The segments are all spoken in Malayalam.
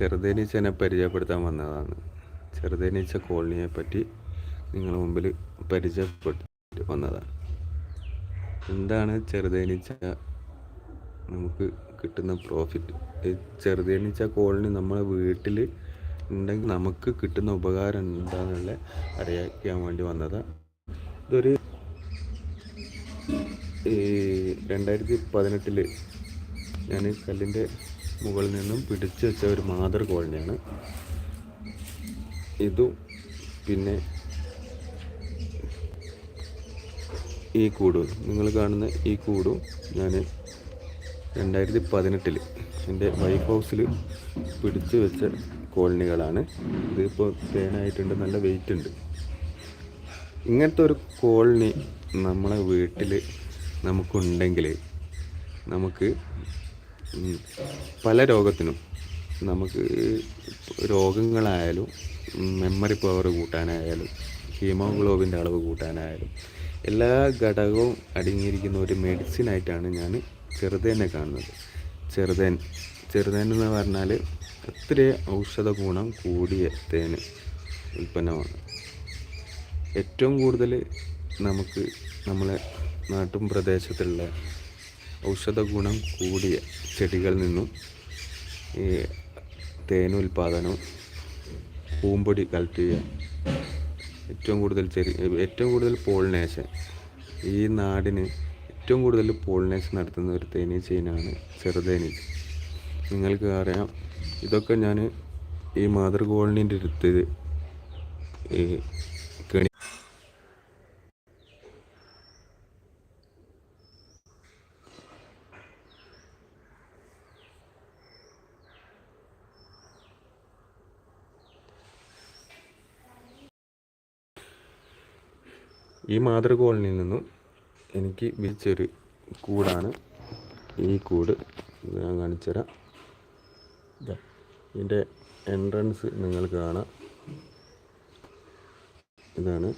ചെറുതേനീച്ചനെ പരിചയപ്പെടുത്താൻ വന്നതാണ്. ചെറുതേനീച്ച കോളനിയെ പറ്റി നിങ്ങൾ മുമ്പിൽ പരിചയപ്പെട്ട് വന്നതാണ്. എന്താണ് ചെറുതേനീച്ച? നമുക്ക് കിട്ടുന്ന പ്രോഫിറ്റ് ചെറുതേനീച്ച കോളനി നമ്മളെ വീട്ടിൽ ഉണ്ടെങ്കിൽ നമുക്ക് കിട്ടുന്ന ഉപകാരം എന്താണെന്നുള്ള അറിയിക്കാൻ വേണ്ടി വന്നതാണ്. ഇതൊരു ഈ രണ്ടായിരത്തി പതിനെട്ടിൽ ഞാൻ കല്ലിന്റെ മുകളിൽ നിന്നും പിടിച്ചു വെച്ച ഒരു മാതൃ കോളനിയാണ്. ഇതും പിന്നെ ഈ കൂടും. നിങ്ങൾ കാണുന്ന ഈ കൂടും ഞാൻ രണ്ടായിരത്തി പതിനെട്ടിൽ എന്റെ വൈഫ് ഹൗസിൽ പിടിച്ചു വെച്ച കോളനികളാണ്. ഇതിപ്പോൾ തേനായിട്ടുണ്ട് നല്ല വെയിറ്റ് ഉണ്ട് ഇങ്ങനത്തെ ഒരു കോളനി നമ്മളെ വീട്ടിൽ നമുക്കുണ്ടെങ്കിൽ നമുക്ക് പല രോഗത്തിനും നമുക്ക് രോഗങ്ങളായാലും മെമ്മറി പവർ കൂട്ടാനായാലും ഹീമോഗ്ലോബിന്റെ അളവ് കൂട്ടാനായാലും എല്ലാ ഘടകവും അടങ്ങിയിരിക്കുന്ന ഒരു മെഡിസിൻ ആയിട്ടാണ് ഞാൻ ചെറുതേനെ കാണുന്നത്. ചെറുതേൻ. ചെറുതേൻ എന്ന് പറഞ്ഞാൽ ഒത്തിരി ഔഷധ ഗുണം കൂടിയ തേന് ഉൽപ്പന്നമാണ്. ഏറ്റവും കൂടുതൽ നമുക്ക് നമ്മളെ നാട്ടും പ്രദേശത്തുള്ള ഔഷധ ഗുണം കൂടിയ ചെടികളിൽ നിന്നും ഈ തേനുൽപാദനവും പൂമ്പൊടി കളക്ട് ചെയ്യുക. ഏറ്റവും കൂടുതൽ ചെറിയ ഏറ്റവും കൂടുതൽ പോളിനേഷൻ ഈ നാടിന് ഏറ്റവും കൂടുതൽ പോളിനേഷൻ നടത്തുന്ന ഒരു തേനീച്ചയിനാണ് ചെറുതേനീച്ച നിങ്ങൾക്ക് അറിയാം ഇതൊക്കെ ഞാൻ ഈ മാതൃ കോളനീന്റെ അടുത്ത് ഈ കെണി ഈ മാതൃകോളിൽ നിന്നും എനിക്ക് വിരിച്ചൊരു കൂടാണ്. ഈ കൂട് ഞാൻ കാണിച്ചുതരാം. ഇതാ ഇതിന്റെ എൻട്രൻസ് നിങ്ങൾക്ക് കാണാം. ഇതാണ്.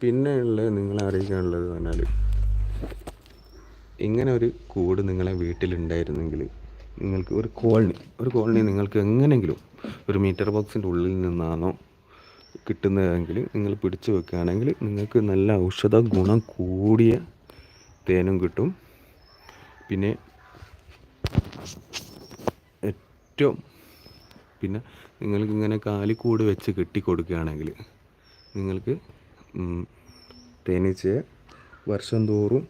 പിന്നെ ഉള്ളത് നിങ്ങളെ അറിയിക്കാനുള്ളത് പറഞ്ഞാൽ ഇങ്ങനെ ഒരു കൂട് നിങ്ങളെ വീട്ടിലുണ്ടായിരുന്നെങ്കിൽ നിങ്ങൾക്ക് ഒരു കോളനി ഒരു കോളനി നിങ്ങൾക്ക് എങ്ങനെയെങ്കിലും ഒരു മീറ്റർ ബോക്സിന്റെ ഉള്ളിൽ നിന്നാണോ കിട്ടുന്നതെങ്കിൽ നിങ്ങൾ പിടിച്ചു വെക്കുകയാണെങ്കിൽ നിങ്ങൾക്ക് നല്ല ഔഷധ ഗുണം കൂടിയ തേനും കിട്ടും. പിന്നെ ഏറ്റവും പിന്നെ നിങ്ങൾക്ക് ഇങ്ങനെ കാലിക്കൂട് വെച്ച് കെട്ടിക്കൊടുക്കുകയാണെങ്കിൽ നിങ്ങൾക്ക് തേനീച്ച വർഷം തോറും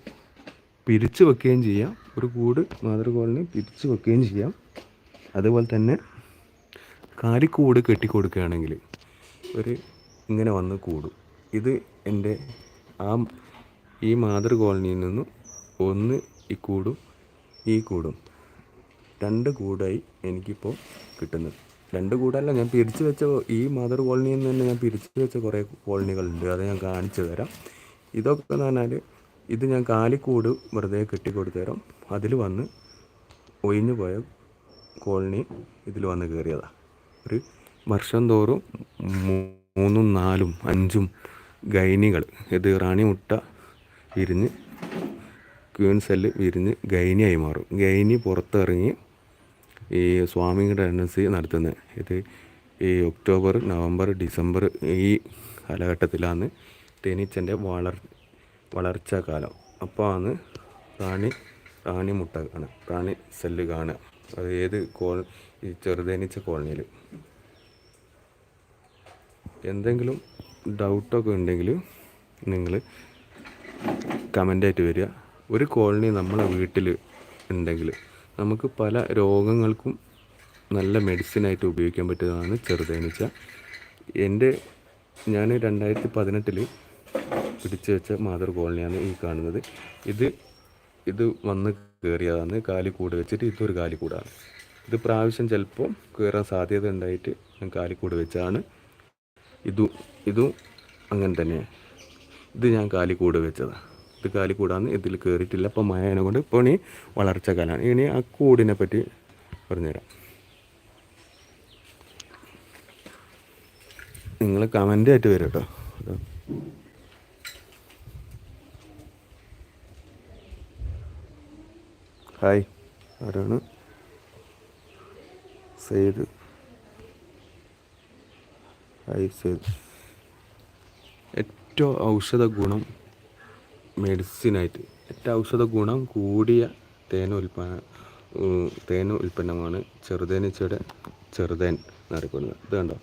പിരിച്ചു വെക്കുകയും ചെയ്യാം. ഒരു കൂട് മാതൃകോളിനെ പിരിച്ചു വെക്കുകയും ചെയ്യാം. അതുപോലെ തന്നെ കാലിക്കൂട് കെട്ടിക്കൊടുക്കുകയാണെങ്കിൽ ഒരു ഇങ്ങനെ വന്ന് കൂടും. ഇത് എന്റെ ആ ഈ മാതൃ കോളനിയിൽ നിന്നും ഒന്ന് ഈ കൂടും ഈ കൂടും. രണ്ട് കൂടായി എനിക്കിപ്പോൾ കിട്ടുന്നത്. രണ്ട് കൂടല്ല ഞാൻ പിരിച്ചു വെച്ച ഈ മദർ കോളനിയിൽ നിന്ന് തന്നെ ഞാൻ പിരിച്ചു വെച്ച കുറേ കോളനികളുണ്ട്. അത് ഞാൻ കാണിച്ചു തരാം. ഇതൊക്കെ എന്ന് പറഞ്ഞാൽ ഇത് ഞാൻ കാലിക്കൂട് വെറുതെ കെട്ടിക്കൊടുത്തു തരാം. അതിൽ വന്ന് ഒഴിഞ്ഞു പോയ കോളനി ഇതിൽ വന്ന് കയറിയതാണ് ഒരു വർഷം തോറും മൂന്നും നാലും അഞ്ചും ഗൈനികൾ ഇത് റാണി മുട്ട വിരിഞ്ഞ് ക്യൂൻ സെല്ല് വിരിഞ്ഞ് ഗൈനിയായി മാറും. ഗൈനി പുറത്തിറങ്ങി ഈ സ്വാമിയുടെ എണ്ണസി നടത്തുന്നത്. ഇത് ഈ ഒക്ടോബർ നവംബർ ഡിസംബർ ഈ കാലഘട്ടത്തിലാണ് തേനീച്ചന്റെ വളർ വളർച്ച കാലം. അപ്പോൾ ആണ് റാണി റാണി മുട്ട കാണുക റാണി സെല്ല് കാണുക. അത് ഏത് കോൾ ഈ ചെറുതേനീച്ച കോളനിയിൽ. എന്തെങ്കിലും ഡൗട്ടൊക്കെ ഉണ്ടെങ്കിൽ നിങ്ങൾ കമന്റായിട്ട് വരിക. ഒരു കോളനി നമ്മളെ വീട്ടിൽ ഉണ്ടെങ്കിൽ നമുക്ക് പല രോഗങ്ങൾക്കും നല്ല മെഡിസിനായിട്ട് ഉപയോഗിക്കാൻ പറ്റുന്നതാണ് ചെറുതേനീച്ച എന്റെ ഞാൻ രണ്ടായിരത്തി പതിനെട്ടിൽ പിടിച്ചു വെച്ച മാതൃ കോളനിയാണ് ഈ കാണുന്നത്. ഇത് ഇത് വന്ന് കയറിയതാണ് കാലിക്കൂട് വെച്ചിട്ട് ഇതൊരു കാലിക്കൂടാണ്. ഇത് പ്രാവശ്യം ചിലപ്പോൾ കയറാൻ സാധ്യത ഉണ്ടായിട്ട് ഞാൻ കാലിക്കൂട് വെച്ചാണ്. ഇതും ഇതും അങ്ങനെ തന്നെ. ഇത് ഞാൻ കാലിക്കൂട് വെച്ചതാണ് ഇത് കാലിക്കൂടാന്ന് ഇതിൽ കയറിയിട്ടില്ല അപ്പോൾ മഴനെ കൊണ്ട് ഇപ്പോൾ ഇനി വളർച്ച കാലമാണ് ഇനി ആ കൂടിനെ പറ്റി പറഞ്ഞുതരാം. നിങ്ങൾ കമന്റ് ആയിട്ട് വരും കേട്ടോ. ഹായ് ആരാണ്? സെയ്ത് സെയ്ത് ഏറ്റവും ഔഷധ ഗുണം മെഡിസിനായിട്ട് ഏറ്റവും ഔഷധ ഗുണം കൂടിയ തേൻ ഉൽപ്പന്ന തേൻ ഉൽപ്പന്നമാണ് ചെറുതേനീച്ചയുടെ ചെറുതേൻ എന്നറിയപ്പെടുന്നത് ഇത് കണ്ടോ?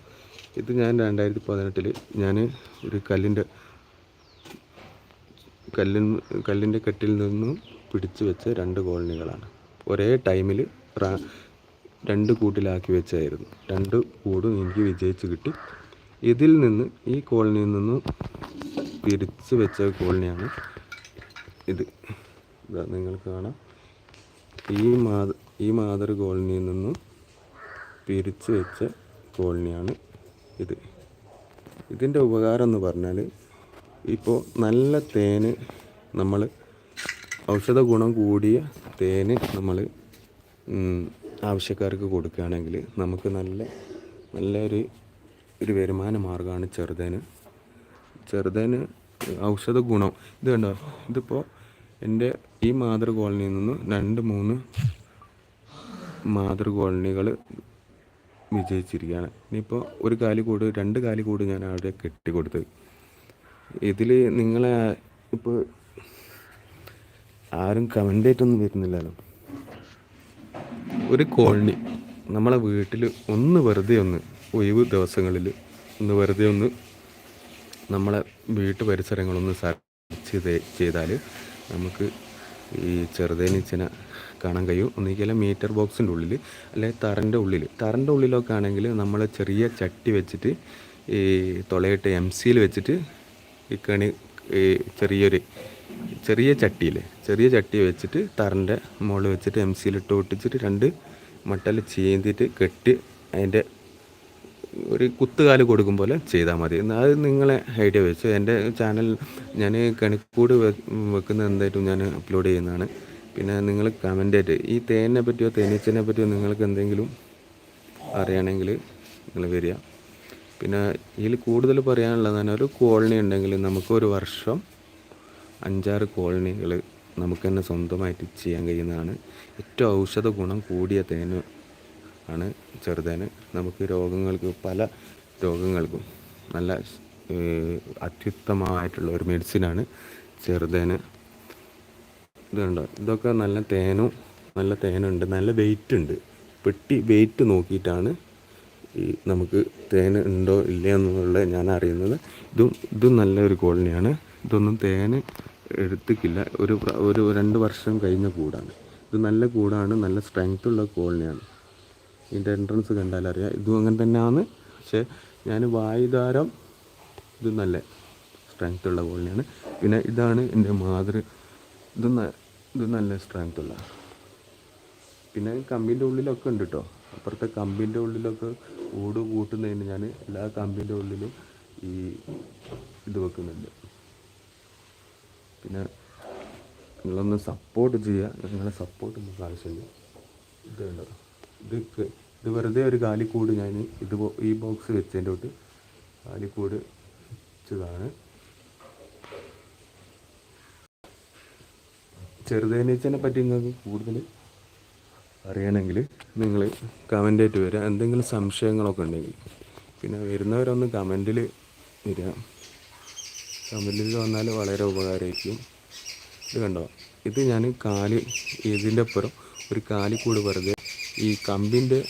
ഇത് ഞാൻ രണ്ടായിരത്തി പതിനെട്ടിൽ ഞാൻ ഒരു കല്ലിന്റെ കല്ലിൻ കല്ലിന്റെ കെട്ടിൽ നിന്നും പിടിച്ചു വെച്ച രണ്ട് കോളനികളാണ്. ഒരേ ടൈമിൽ രണ്ട് കൂട്ടിലാക്കി വെച്ചായിരുന്നു. രണ്ട് കൂടും എനിക്ക് വിജയിച്ച് കിട്ടി. ഇതിൽ നിന്ന് ഈ കോളനിയിൽ നിന്നും പിരിച്ച് വെച്ച കോളനിയാണ് ഇത്. ഇതാ നിങ്ങൾക്ക് കാണാം. ഈ മാത ഈ മാതൃ കോളനിയിൽ നിന്നും പിരിച്ച് വെച്ച കോളനിയാണ് ഇത്. ഇതിന്റെ ഉപകാരം എന്ന് പറഞ്ഞാൽ ഇപ്പോൾ നല്ല തേന് നമ്മൾ ഔഷധ ഗുണം കൂടിയ തേന് നമ്മൾ ആവശ്യക്കാർക്ക് കൊടുക്കുകയാണെങ്കിൽ നമുക്ക് നല്ല നല്ലൊരു ഒരു വരുമാന മാർഗമാണ് ചെറുതേന്. ചെറുതേന് ഔഷധ ഗുണം. ഇത് കണ്ടോ? ഇതിപ്പോൾ എന്റെ ഈ മാതൃ കോളനിയിൽ നിന്ന് രണ്ട് മൂന്ന് മാതൃ കോളനികൾ വിജയിച്ചിരിക്കുകയാണ്. ഇനിയിപ്പോൾ ഒരു കാലി കൂട് രണ്ട് കാലി കൂട് ഞാൻ അവിടെ കെട്ടിക്കൊടുത്തത് ഇതിൽ നിങ്ങളെ ഇപ്പോൾ ആരും കമന്റായിട്ടൊന്നും വരുന്നില്ലല്ലോ. ഒരു കോളനി. നമ്മളെ വീട്ടിൽ ഒന്ന് വെറുതെ ഒന്ന് ഒഴിവ് ദിവസങ്ങളിൽ ഒന്ന് വെറുതെ ഒന്ന് നമ്മളെ വീട്ടു പരിസരങ്ങളൊന്ന് സെർച്ച് ചെയ്താൽ നമുക്ക് ഈ ചെറുതേനീച്ചനെ കാണാൻ കഴിയും. ഒന്നിക്കൽ മീറ്റർ ബോക്സിന്റെ ഉള്ളിൽ അല്ലെങ്കിൽ തറന്റെ ഉള്ളിൽ തറന്റെ ഉള്ളിലൊക്കെ ആണെങ്കിൽ നമ്മൾ ചെറിയ ചട്ടി വെച്ചിട്ട് ഈ തുളയിട്ട് എം സിയിൽ വെച്ചിട്ട് ഈ കണി ഈ ചെറിയൊരു ചെറിയ ചട്ടിയിൽ ചെറിയ ചട്ടി വെച്ചിട്ട് തറന്റെ മുകളിൽ വെച്ചിട്ട് എം സിയിലിട്ട് ഒട്ടിച്ചിട്ട് രണ്ട് മട്ടൽ ചീന്തിയിട്ട് കെട്ടി അതിന്റെ ഒരു കുത്തുകാൽ കൊടുക്കും പോലെ ചെയ്താൽ മതി. അത് നിങ്ങളെ ഐഡിയ വെച്ച്. എന്റെ ചാനൽ ഞാൻ കണിക്കൂട് വെക്കുന്ന എന്തായിട്ടും ഞാൻ അപ്ലോഡ് ചെയ്യുന്നതാണ്. പിന്നെ നിങ്ങൾ കമന്റ് ആയിട്ട് ഈ തേനിനെ പറ്റിയോ തേനീച്ചനെ പറ്റിയോ നിങ്ങൾക്ക് എന്തെങ്കിലും അറിയണമെങ്കിൽ നിങ്ങൾ വരിക. പിന്നെ ഇതിൽ കൂടുതൽ പറയാനുള്ളത് തന്നെ ഒരു കോളനി ഉണ്ടെങ്കിൽ നമുക്ക് ഒരു വർഷം അഞ്ചാറ് കോളനികൾ നമുക്ക് തന്നെ സ്വന്തമായിട്ട് ചെയ്യാൻ കഴിയുന്നതാണ്. ഏറ്റവും ഔഷധ ഗുണം കൂടിയ തേന് ആണ് ചെറുതേന്. നമുക്ക് രോഗങ്ങൾക്ക് പല രോഗങ്ങൾക്കും നല്ല അത്യുത്തമമായിട്ടുള്ള ഒരു മെഡിസിനാണ് ചെറുതേന്. ഇതുണ്ടോ ഇതൊക്കെ നല്ല തേനും നല്ല തേനുണ്ട് നല്ല വെയിറ്റ് ഉണ്ട് പെട്ടി വെയിറ്റ് നോക്കിയിട്ടാണ് ഈ നമുക്ക് തേൻ ഉണ്ടോ ഇല്ലയോ എന്നുള്ളത് ഞാൻ അറിയുന്നത്. ഇതും ഇതും നല്ലൊരു കോളനിയാണ്. ഇതൊന്നും തേൻ എടുത്തിക്കില്ല. ഒരു ഒരു രണ്ട് വർഷം കഴിഞ്ഞ കൂടാണ്. ഇത് നല്ല കൂടാണ് നല്ല സ്ട്രെങ്ത്തുള്ള കോളനിയാണ്. ഇതിന്റെ എൻട്രൻസ് കണ്ടാൽ അറിയാം. ഇതും അങ്ങനെ തന്നെയാണ്. പക്ഷേ ഞാൻ വായുധാരം ഇത് നല്ല സ്ട്രെങ്ത് ഉള്ള കോളിനിയാണ്. പിന്നെ ഇതാണ് എന്റെ മാതൃ ഇത് ഇത് നല്ല സ്ട്രെങ്ത് ഉള്ള. പിന്നെ കമ്പിന്റെ ഉള്ളിലൊക്കെ ഉണ്ട് കേട്ടോ അപ്പുറത്തെ കമ്പിന്റെ ഉള്ളിലൊക്കെ ഓട് കൂട്ടുന്നതിന് ഞാൻ എല്ലാ കമ്പിന്റെ ഉള്ളിലും ഈ ഇത് വെക്കുന്നുണ്ട്. പിന്നെ നിങ്ങളൊന്ന് സപ്പോർട്ട് ചെയ്യുക. നിങ്ങളെ സപ്പോർട്ട് നമുക്ക് ആവശ്യമില്ല. ഇത് വേണ്ടത് ഇത് ഇത് വെറുതെ ഒരു കാലിക്കൂട് ഞാൻ ഇത് ഈ ബോക്സ് വെച്ചതിന്റെ തൊട്ട് കാലിക്കൂട് വെച്ചതാണ്. ചെറുതേനീച്ചനെ പറ്റി നിങ്ങൾക്ക് കൂടുതൽ അറിയണമെങ്കിൽ നിങ്ങൾ കമന്റായിട്ട് വരിക. എന്തെങ്കിലും സംശയങ്ങളൊക്കെ ഉണ്ടെങ്കിൽ പിന്നെ വരുന്നവരൊന്ന് കമന്റിൽ വരിക. കമന്റിൽ വന്നാൽ വളരെ ഉപകാരമായിരിക്കും. ഇത് കണ്ടോ? ഇത് ഞാൻ കാൽ ഇതിന്റെ അപ്പുറം ഒരു കാലിക്കൂട് വെറുതെ ഈ കമ്പിന്റെ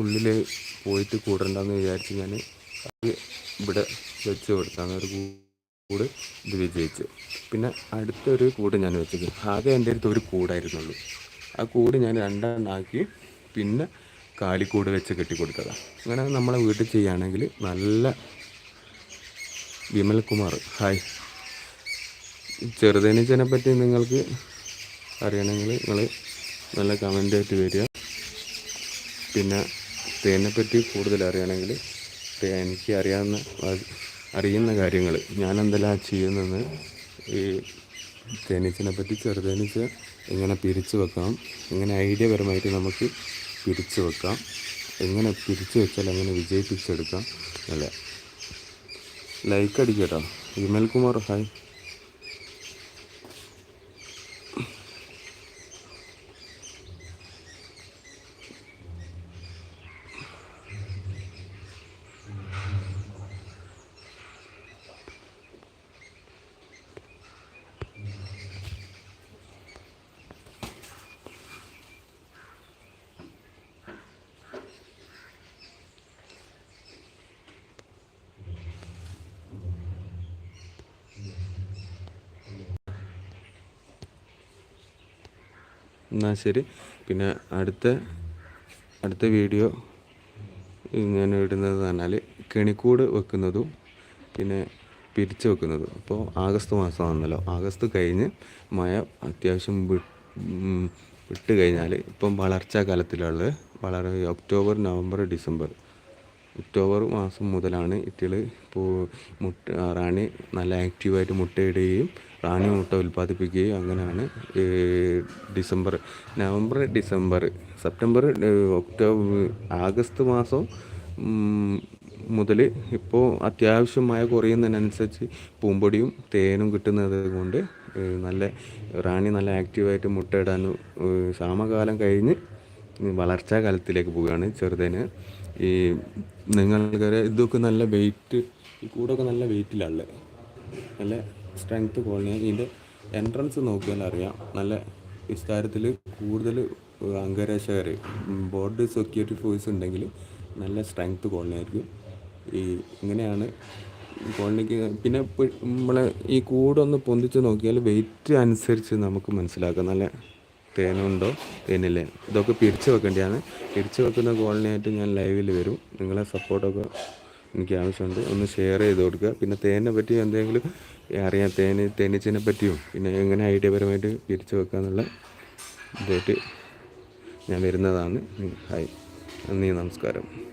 ഉള്ളിൽ പോയിട്ട് കൂടണ്ടെന്ന് വിചാരിച്ച് ഞാൻ ഇവിടെ വെച്ച് കൊടുത്താണ് ഒരു കൂട് ഇത് വിജയിച്ച്. പിന്നെ അടുത്തൊരു കൂട് ഞാൻ വെച്ചത് ആകെ എന്റെ അടുത്ത് ഒരു കൂടായിരുന്നുള്ളൂ. ആ കൂട് ഞാൻ രണ്ടെണ്ണാക്കി പിന്നെ കാലിക്കൂട് വെച്ച് കെട്ടിക്കൊടുത്തതാണ് അങ്ങനെ നമ്മളെ വീട്ടിൽ ചെയ്യുകയാണെങ്കിൽ നല്ല വിമൽ കുമാർ ഹായ്. ചെറുതേനീച്ചനെ പറ്റി നിങ്ങൾക്ക് അറിയണമെങ്കിൽ നിങ്ങൾ നല്ല കമന്റായിട്ട് വരിക. പിന്നെ തേനെ പറ്റി കൂടുതൽ അറിയണമെങ്കിൽ എനിക്ക് അറിയാവുന്ന അറിയുന്ന കാര്യങ്ങൾ. ഞാൻ എന്തെല്ലാം ചെയ്യുന്നതെന്ന് ഈ തേനീച്ചനെ പറ്റി ചെറുതേനീച്ച എങ്ങനെ പിരിച്ചു വെക്കാം? എങ്ങനെ ഐഡിയപരമായിട്ട് നമുക്ക് പിരിച്ചു വെക്കാം? എങ്ങനെ പിരിച്ചു വെച്ചാൽ എങ്ങനെ വിജയിപ്പിച്ചെടുക്കാം? അല്ല? ലൈക്ക് അടിക്കട്ടോ വിമൽ കുമാർ ഹായ്. എന്നാൽ ശരി. പിന്നെ അടുത്ത അടുത്ത വീഡിയോ ഞാൻ ഇടുന്നത് പറഞ്ഞാൽ കെണിക്കൂട് വെക്കുന്നതും പിന്നെ പിരിച്ച് വെക്കുന്നതും. അപ്പോൾ ആഗസ്റ്റ് മാസമാണല്ലോ. ആഗസ്റ്റ് കഴിഞ്ഞ് മഴ അത്യാവശ്യം വിട്ട് കഴിഞ്ഞാൽ ഇപ്പം വളർച്ചാ കാലത്തിലുള്ളത് വളരെ ഒക്ടോബർ നവംബർ ഡിസംബർ. ഒക്ടോബർ മാസം മുതലാണ് ഇറ്റികൾ പൂ മുട്ട റാണി നല്ല ആക്റ്റീവായിട്ട് മുട്ടയിടുകയും റാണി മുട്ട ഉൽപ്പാദിപ്പിക്കുകയും അങ്ങനെയാണ് December November December September October August മാസം മുതൽ ഇപ്പോൾ അത്യാവശ്യമായ കുറയുന്നതിനനുസരിച്ച് പൂമ്പൊടിയും തേനും കിട്ടുന്നത് കൊണ്ട് നല്ല റാണി നല്ല ആക്റ്റീവായിട്ട് മുട്ടയിടാനും സാമകാലം കഴിഞ്ഞ് വളർച്ചാ കാലത്തിലേക്ക് പോവുകയാണ് ചെറുതേന്. ഈ നിങ്ങൾക്ക് ഇതൊക്കെ നല്ല വെയിറ്റ് ഈ കൂടൊക്കെ നല്ല വെയിറ്റിലുള്ളത് നല്ല സ്ട്രെങ്ത് കോളനി ഇതിന്റെ എൻട്രൻസ് നോക്കിയാൽ അറിയാം. നല്ല വിസ്താരത്തിൽ കൂടുതൽ അംഗരക്ഷകർ ബോർഡ് സെക്യൂരിറ്റി ഫോഴ്സ് ഉണ്ടെങ്കിൽ നല്ല സ്ട്രെങ്ത് കോളനി ആയിരിക്കും ഈ ഇങ്ങനെയാണ് കോളനിക്ക് പിന്നെ നമ്മളെ ഈ കൂടൊന്ന് പൊന്തിച്ച് നോക്കിയാൽ വെയിറ്റ് അനുസരിച്ച് നമുക്ക് മനസ്സിലാക്കാം. നല്ല തേനുണ്ടോ തേനില്ലേ? ഇതൊക്കെ പിടിച്ചു വെക്കേണ്ടതാണ്. പിടിച്ചു വെക്കുന്ന കോളനിയായിട്ട് ഞാൻ ലൈവിൽ വരും. നിങ്ങളെ സപ്പോർട്ടൊക്കെ എനിക്ക് ആവശ്യമുണ്ട്. ഒന്ന് ഷെയർ ചെയ്ത് കൊടുക്കുക. പിന്നെ തേനെ പറ്റി എന്തെങ്കിലും അറിയാം തേന് തേനീച്ചനെ പറ്റിയും? പിന്നെ എങ്ങനെ ഐഡിയപരമായിട്ട് പിരിച്ചു വെക്കുക എന്നുള്ള ഇതായിട്ട് ഞാൻ വരുന്നതാണ്. ഹായ് നന്ദി നമസ്കാരം.